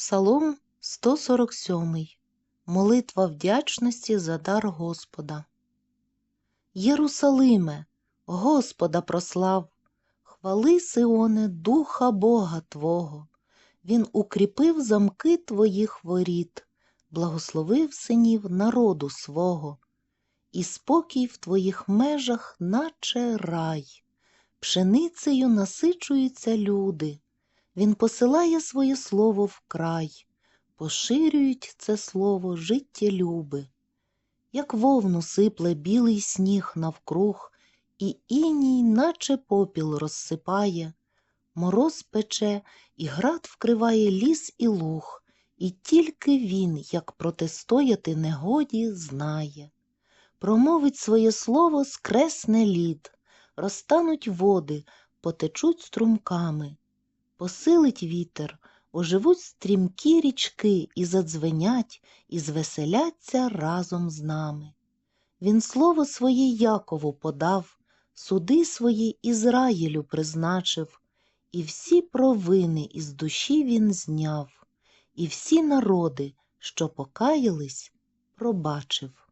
Псалом 147. Молитва вдячності за дар Господа. Єрусалиме, Господа прослав, хвали Сионе, Духа Бога Твого. Він укріпив замки Твоїх воріт, благословив синів народу свого, і спокій в Твоїх межах, наче рай. Пшеницею насичуються люди. Він посилає своє слово в край, поширюють це слово життєлюби. Як вовну сипле білий сніг навкруг, і іній, наче попіл розсипає, мороз пече, і град вкриває ліс і луг, і тільки він, як протистояти негоді, знає. Промовить своє слово скресне лід, розтануть води, потечуть струмками. Посилить вітер, оживуть стрімкі річки і задзвенять, і звеселяться разом з нами. Він слово своє Якову подав, суди свої Ізраїлю призначив, і всі провини із душі він зняв, і всі народи, що покаялись, пробачив.